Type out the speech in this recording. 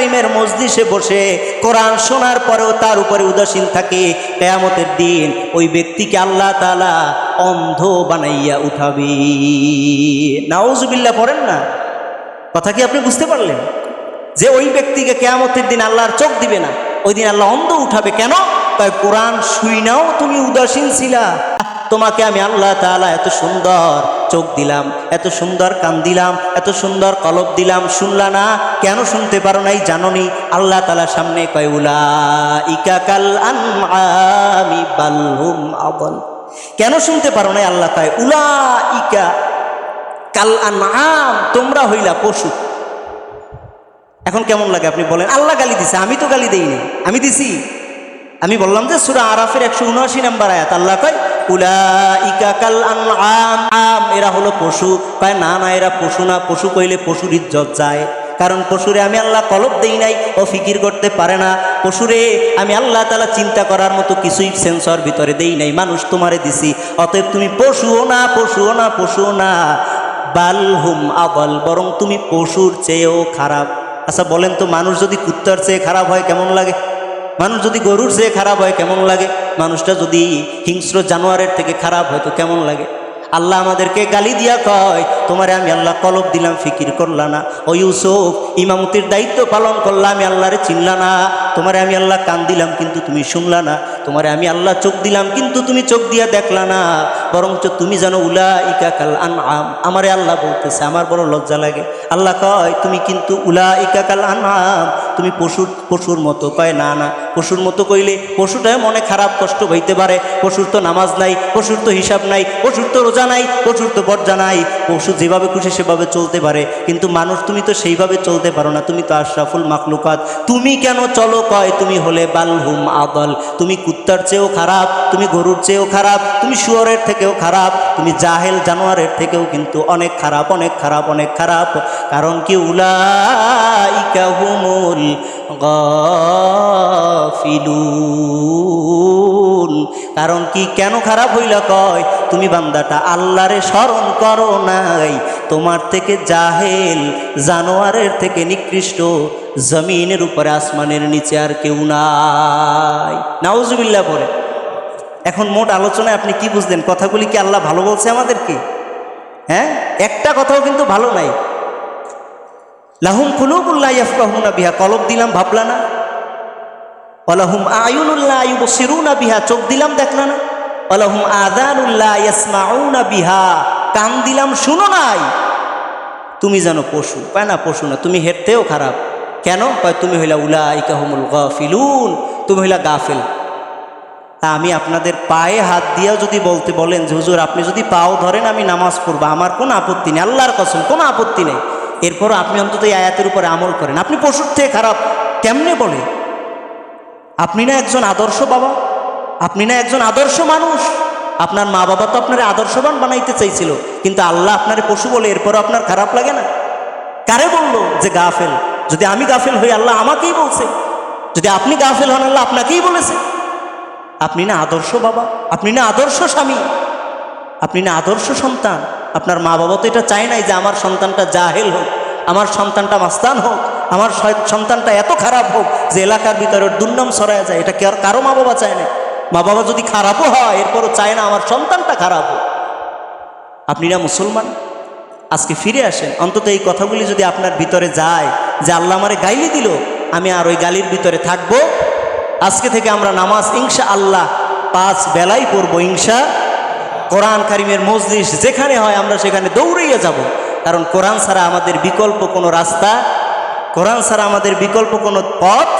কারিমের মসজিষে বসে কোরআন শোনার পরেও তার উপরে উদাসীন থাকে। কেয়ামতের দিন ওই ব্যক্তিকে আল্লাহ তালা অন্ধ বানাইয়া উঠাবে। নাওজুবিল্লা পড়েন না? কথা কি আপনি বুঝতে পারলেন? যে ওই ব্যক্তিকে কেয়ামতের দিন আল্লাহর চোখ দিবে না, ওই দিন আল্লাহ অন্ধ উঠাবে। কেন? তাই কোরআন শুই নাও, তুমি উদাসীন ছিলা। তোমাকে আমি আল্লাহ তাআলা এত সুন্দর চোখ দিলাম, এত সুন্দর কান দিলাম, এত সুন্দর কলব দিলাম। শুনলা না? কেন শুনতে পারো নাই জাননি? আল্লাহ তাআলার সামনে কয় উলা ইকাকাল আনআমি বালহুম আবল কেন শুনতে পারো নাই? আল্লাহ কয় উলা ইকা কাল আনআম, তোমরা হইলা পশু। এখন কেমন লাগে আপনি বলেন? আল্লাহ গালি দিছে, আমি তো গালি দেইনি। আমি দিছি। আমি বললাম যে সুরা আরাফের একশো উনআশি নাম্বার আয়াত, আল্লাহ কয় উলাইকা কাল আনআম। আম, এরা হলো পশু। কয়, না না, এরা পশু না। পশু কইলে পশুর ইজ্জত যায়। কারণ পশুরে আমি আল্লাহ কলব দেই নাই, ও ফিকির করতে পারে না। পশুরে আমি আল্লাহ তালা চিন্তা করার মতো কিছুই সেন্সর ভিতরে দেই নাই। মানুষ তোমারে দিছি। অতএব তুমি পশুও না পশুও না পশুও না। বালহুম আবল, বরং তুমি পশুর চেয়েও খারাপ। আচ্ছা বলেন তো, মানুষ যদি কুত্তার চেয়ে খারাপ হয়, কেমন লাগে? মানুষ যদি গরুর চেয়ে খারাপ হয়, কেমন লাগে? মানুষটা যদি হিংস্র জানোয়ারের থেকে খারাপ হয়, তো কেমন লাগে? আল্লাহ আমাদেরকে গালি দিয়া কয়, তোমারে আমি আল্লাহ কলব দিলাম, ফিকির করলা না। ও ইউসুফ, ইমামতির দায়িত্ব পালন করলাম আমি আল্লাহরে চিনলা না। তোমারে আমি আল্লাহ কান দিলাম, কিন্তু তুমি শুনলা না। তোমারে আমি আল্লাহ চোখ দিলাম, কিন্তু তুমি চোখ দিয়া দেখলা না। বরঞ্চ তুমি জানো উলা ইকা কাল আন আম আমারে আল্লাহ বলতেছে, আমার বড় লজ্জা লাগে। আল্লাহ কয়, তুমি কিন্তু উলা ইকা কাল আন আম তুমি পশুর পশুর মতো কয়, না না। পশুর মতো কইলে পশুটাই মনে খারাপ কষ্ট হইতে পারে। পশুর তো নামাজ নাই, পশুর তো হিসাব নাই, পশুর তো রোজা নাই, পশুর তো বর্জা নাই। পশু যেভাবে খুশি সেভাবে চলতে পারে, কিন্তু মানুষ তুমি তো সেইভাবে চলতে পারো না। তুমি তো আশরাফুল মাকলুকাত তুমি কেন চলো কয়? তুমি হলে বালহুম আদল। তুমি কুত্তার চেয়েও খারাপ, তুমি গরুর চেয়েও খারাপ, তুমি শুয়রের থেকেও খারাপ, তুমি জাহেল জানোয়ারের থেকেও কিন্তু অনেক খারাপ অনেক খারাপ অনেক খারাপ। কারণ কি উলা উলাইকা হুমুল গাফিলুন। কারণ কি কেন খারাপ হইল কয়? তুমি বান্দাটা আল্লাহরে স্মরণ করো নাই। তোমার থেকে জাহেল জানোয়ারের থেকে নিকৃষ্ট জমিনের উপরে আসমানের নিচে আর কেউ নাই। নাউজুবিল্লাহ পরে এখন মোট আলোচনায় আপনি কি বুঝলেন? কথাগুলি কি আল্লাহ ভালো বলছে আমাদেরকে? হ্যাঁ? একটা কথাও কিন্তু ভালো নাই। লাহুম কুলুবুল্লাহ ইয়াফকাহুনা বিহা। কলব দিলাম, ভাবলা না। ওয়ালাহুম আয়ুনুল্লাহ বিহা। চোখ দিলাম দেখলা না আযানুল্লাহ ইয়াসমাউনা বিহা। কান দিলাম, শুনো নাই। তুমি জানো পশু। পায় না, পশু না, তুমি হেরতেও খারাপ। কেন? কয়, তুমি হইলা হুমুল গাফিলুন, তুমি হইলা গাফিল। আমি আপনাদের পায়ে হাত দিয়েও যদি বলতে বলেন যে, হুজুর, আপনি যদি পাও ধরেন, আমি নামাজ পড়ব। আমার কোনো আপত্তি নেই, আল্লাহর কসম, কোনো আপত্তি নেই। এরপরও আপনি অন্তত এই আয়াতের উপরে আমল করেন। আপনি পশুর থেকে খারাপ, কেমনে বলে? আপনি না একজন আদর্শ বাবা? আপনি না একজন আদর্শ মানুষ? আপনার মা বাবা তো আপনার আদর্শবান বানাইতে চাইছিল, কিন্তু আল্লাহ আপনার পশু বলে এরপরও আপনার খারাপ লাগে না। কারে বলল যে গাফেল? যদি আমি গাফেল হই, আল্লাহ আমাকেই বলছে। যদি আপনি গাফেল হন, আল্লাহ আপনাকেই বলেছে। আপনি না আদর্শ বাবা? আপনি না আদর্শ স্বামী? আপনি না আদর্শ সন্তান? আপনার মা বাবা তো এটা চায় নাই যে আমার সন্তানটা জাহেল হোক, আমার সন্তানটা মাস্তান হোক। আমার সন্তানটা এত খারাপ হোক যে এলাকার ভিতরে দুর্নাম ছড়ায় যায়, এটা আর কারও মা বাবা চায় না? মা বাবা যদি খারাপও হয়, এরপরও চায় না আমার সন্তানটা খারাপ হোক। আপনি না মুসলমান? আজকে ফিরে আসেন, অন্তত এই কথাগুলি যদি আপনার ভিতরে যায়, যে আল্লাহ আমারে গাইলি দিল, আমি আর ওই গালির ভিতরে থাকব। আজকে থেকে আমরা নামাজ ইনশা আল্লাহ পাঁচ বেলাই পড়ব, ইনশা। কোরআন কারিমের মজলিস যেখানে হয় আমরা সেখানে দৌড়িয়ে যাব। কারণ কোরআন ছাড়া আমাদের বিকল্প কোনো রাস্তা কোরআন ছাড়া আমাদের বিকল্প কোনো পথ